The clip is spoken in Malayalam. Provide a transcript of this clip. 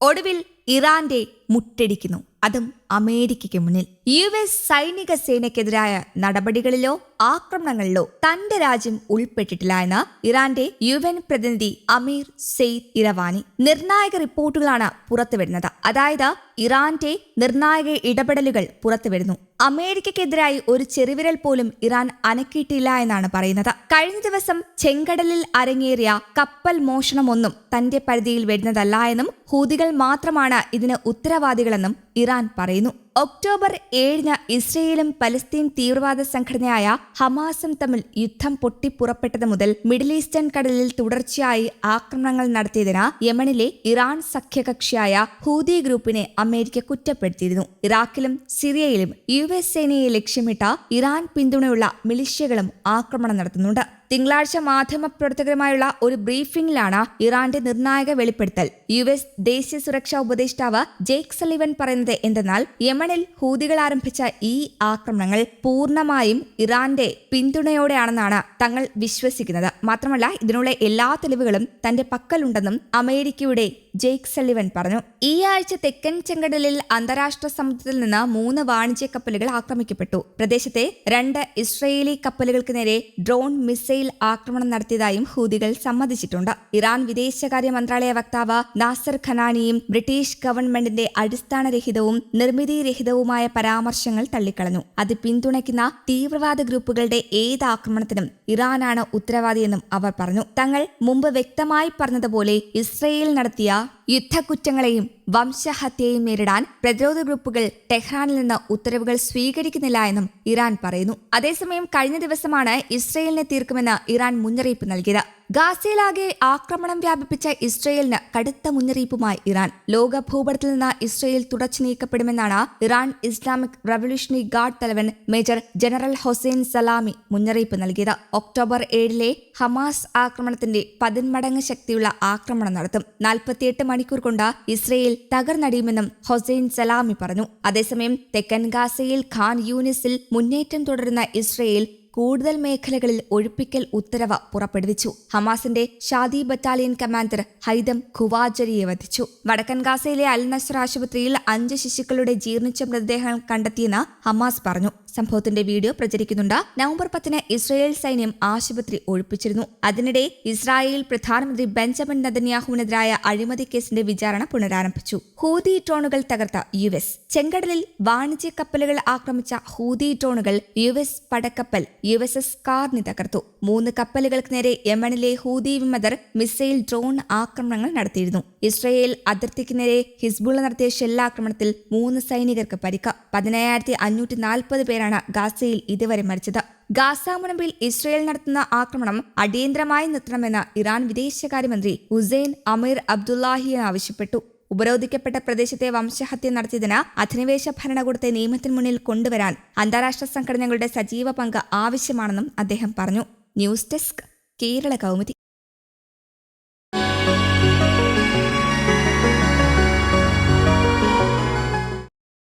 ഒടുവിൽ ഇറാന്റെ മുട്ടടിക്കുന്നു. അതും അമേരിക്കയ്ക്ക് മുന്നിൽ. യു എസ് സൈനിക സേനയ്ക്കെതിരായ നടപടികളിലോ ആക്രമണങ്ങളിലോ തന്റെ രാജ്യം ഉൾപ്പെട്ടിട്ടില്ല എന്ന് ഇറാന്റെ യു എൻ പ്രതിനിധി അമീർ സെയ്ദ് ഇറവാനി. നിർണായക റിപ്പോർട്ടുകളാണ് പുറത്തുവരുന്നത്. അതായത് ഇറാന്റെ നിർണായക ഇടപെടലുകൾ പുറത്തുവരുന്നു. അമേരിക്കയ്ക്കെതിരായി ഒരു ചെറുവിരൽ പോലും ഇറാൻ അനക്കിയിട്ടില്ല എന്നാണ് പറയുന്നത്. കഴിഞ്ഞ ദിവസം ചെങ്കടലിൽ അരങ്ങേറിയ കപ്പൽ മോഷണമൊന്നും തന്റെ പരിധിയിൽ വരുന്നതല്ല എന്നും ഹൂതികൾ മാത്രമാണ് ഇതിന് ഉത്തരവാദികളെന്നും ഇറാൻ പറയുന്നു. ഒക്ടോബർ ഏഴിന് ഇസ്രയേലും പലസ്തീൻ തീവ്രവാദ സംഘടനയായ ഹമാസും തമ്മിൽ യുദ്ധം പൊട്ടിപ്പുറപ്പെട്ടത് മുതൽ മിഡിൽ ഈസ്റ്റേൺ കടലിൽ തുടർച്ചയായി ആക്രമണങ്ങൾ നടത്തിയതിന് യമനിലെ ഇറാൻ സഖ്യകക്ഷിയായ ഹൂതി ഗ്രൂപ്പിനെ അമേരിക്ക കുറ്റപ്പെടുത്തിയിരുന്നു. ഇറാഖിലും സിറിയയിലും യു എസ് സേനയെ ലക്ഷ്യമിട്ട ഇറാൻ പിന്തുണയുള്ള മിലിഷ്യകളും ആക്രമണം നടത്തുന്നുണ്ട്. തിങ്കളാഴ്ച മാധ്യമപ്രവർത്തകരുമായുള്ള ഒരു ബ്രീഫിംഗിലാണ് ഇറാന്റെ നിർണായക വെളിപ്പെടുത്തൽ. യു എസ് ദേശീയ സുരക്ഷാ ഉപദേഷ്ടാവ് ജെയ്ക് സലിവൻ പറയുന്നത് എന്തെന്നാൽ യമനിൽ ഹൂതികൾ ആരംഭിച്ച ഈ ആക്രമണങ്ങൾ പൂർണമായും ഇറാന്റെ പിന്തുണയോടെയാണെന്നാണ് തങ്ങൾ വിശ്വസിക്കുന്നത്. മാത്രമല്ല ഇതിനുള്ള എല്ലാ തെളിവുകളും തന്റെ പക്കലുണ്ടെന്നും അമേരിക്കയുടെ ജെയ്ക് സെലിവൻ പറഞ്ഞു ഈ ആഴ്ച തെക്കൻ ചെങ്കടലിൽ അന്താരാഷ്ട്ര സമുദ്രത്തിൽ നിന്ന് മൂന്ന് വാണിജ്യ കപ്പലുകൾ ആക്രമിക്കപ്പെട്ടു. പ്രദേശത്തെ രണ്ട് ഇസ്രയേലി കപ്പലുകൾക്ക് നേരെ ഡ്രോൺ മിസൈൽ ആക്രമണം നടത്തിയതായും ഹൂതികൾ സമ്മതിച്ചിട്ടുണ്ട്. ഇറാൻ വിദേശകാര്യ മന്ത്രാലയ വക്താവ് നാസർ ഖനാനിയും ബ്രിട്ടീഷ് ഗവൺമെന്റിന്റെ അടിസ്ഥാനരഹിതവും നിർമ്മിതിരഹിതവുമായ പരാമർശങ്ങൾ തള്ളിക്കളഞ്ഞു. അത് പിന്തുണയ്ക്കുന്ന തീവ്രവാദ ഗ്രൂപ്പുകളുടെ ഏത് ആക്രമണത്തിനും ഇറാനാണ് ഉത്തരവാദിയെന്നും അവർ പറഞ്ഞു. തങ്ങൾ മുമ്പ് വ്യക്തമായി പറഞ്ഞതുപോലെ ഇസ്രയേൽ നടത്തിയ യുദ്ധക്കുറ്റങ്ങളെയും വംശഹത്യയെയും നേരിടാൻ പ്രതിരോധ ഗ്രൂപ്പുകൾ ടെഹ്റാനിൽ നിന്ന് ഉത്തരവുകൾ സ്വീകരിക്കുന്നില്ല എന്നും ഇറാൻ പറയുന്നു. അതേസമയം കഴിഞ്ഞ ദിവസമാണ് ഇസ്രയേലിനെ തീർക്കുമെന്ന് ഇറാൻ മുന്നറിയിപ്പ് നൽകിയത്. ഗാസയിലാകെ ആക്രമണം വ്യാപിപ്പിച്ച ഇസ്രയേലിന് കടുത്ത മുന്നറിയിപ്പുമായി ഇറാൻ. ലോക ഭൂപടത്തിൽ നിന്ന് ഇസ്രയേൽ തുടച്ചു നീക്കപ്പെടുമെന്നാണ് ഇറാൻ ഇസ്ലാമിക് റവല്യൂഷണറി ഗാർഡ് തലവൻ മേജർ ജനറൽ ഹൊസൈൻ സലാമി മുന്നറിയിപ്പ് നൽകിയത്. ഒക്ടോബർ ഏഴിലെ ഹമാസ് ആക്രമണത്തിന്റെ പതിന്മടങ്ങ് ശക്തിയുള്ള ആക്രമണം നടത്തും. നാൽപ്പത്തിയെട്ട് മണിക്കൂർ കൊണ്ട് ഇസ്രയേൽ തകർന്നടിയുമെന്നും ഹൊസൈൻ സലാമി പറഞ്ഞു. അതേസമയം തെക്കൻ ഗാസയിൽ ഖാൻ യൂനിസിൽ മുന്നേറ്റം തുടരുന്ന ഇസ്രയേൽ കൂടുതൽ മേഖലകളിൽ ഒഴിപ്പിക്കൽ ഉത്തരവ് പുറപ്പെടുവിച്ചു. ഹമാസിന്റെ ഷാദി ബറ്റാലിയൻ കമാൻഡർ ഹൈദം ഖുവാജരിയെ വധിച്ചു. വടക്കൻ ഗാസയിലെ അൽ നസ്ർ ആശുപത്രിയിൽ അഞ്ച് ശിശുക്കളുടെ ജീർണിച്ച മൃതദേഹങ്ങൾ കണ്ടെത്തിയെന്ന് ഹമാസ് പറഞ്ഞു. സംഭവത്തിന്റെ വീഡിയോ പ്രചരിക്കുന്നുണ്ട്. നവംബർ പത്തിന് ഇസ്രായേൽ സൈന്യം ആശുപത്രി ഒഴിപ്പിച്ചിരുന്നു. അതിനിടെ ഇസ്രായേൽ പ്രധാനമന്ത്രി ബെഞ്ചമിൻ നദന്യാഹുവിനെതിരായ അഴിമതി കേസിന്റെ വിചാരണ പുനരാരംഭിച്ചു. ഹൂതി ഡ്രോണുകൾ തകർത്ത യു എസ്. ചെങ്കടലിൽ വാണിജ്യ കപ്പലുകൾ ആക്രമിച്ച ഹൂതി ഡ്രോണുകൾ യു എസ് പടക്കപ്പൽ യു എസ് എസ് കാർനി തകർത്തു. മൂന്ന് കപ്പലുകൾക്ക് നേരെ യമനിലെ ഹൂതി വിമതർ മിസൈൽ ഡ്രോൺ ആക്രമണങ്ങൾ നടത്തിയിരുന്നു. ഇസ്രയേൽ അതിർത്തിക്ക് നേരെ ഹിസ്ബുള്ള നടത്തിയ ഷെല്ലാക്രമണത്തിൽ മൂന്ന് സൈനികർക്ക് പരിക്ക. പതിനായിരത്തി അഞ്ഞൂറ്റി നാൽപ്പത് പേരാണ് ഗാസയിൽ ഇതുവരെ മരിച്ചത്. ഗാസ മുനമ്പിൽ ഇസ്രയേൽ നടത്തുന്ന ആക്രമണം അടിയന്തരമായി നിർത്തണമെന്ന് ഇറാൻ വിദേശകാര്യമന്ത്രി ഹുസൈൻ അമീർ അബ്ദുല്ലാഹിയൻ ആവശ്യപ്പെട്ടു. ഉപരോധിക്കപ്പെട്ട പ്രദേശത്തെ വംശഹത്യ നടത്തിയതിന് അധിനിവേശ ഭരണകൂടത്തെ നിയമത്തിന് മുന്നിൽ കൊണ്ടുവരാൻ അന്താരാഷ്ട്ര സംഘടനകളുടെ സജീവ പങ്ക് ആവശ്യമാണെന്നും അദ്ദേഹം പറഞ്ഞു. News desk Kerala Kaumudi.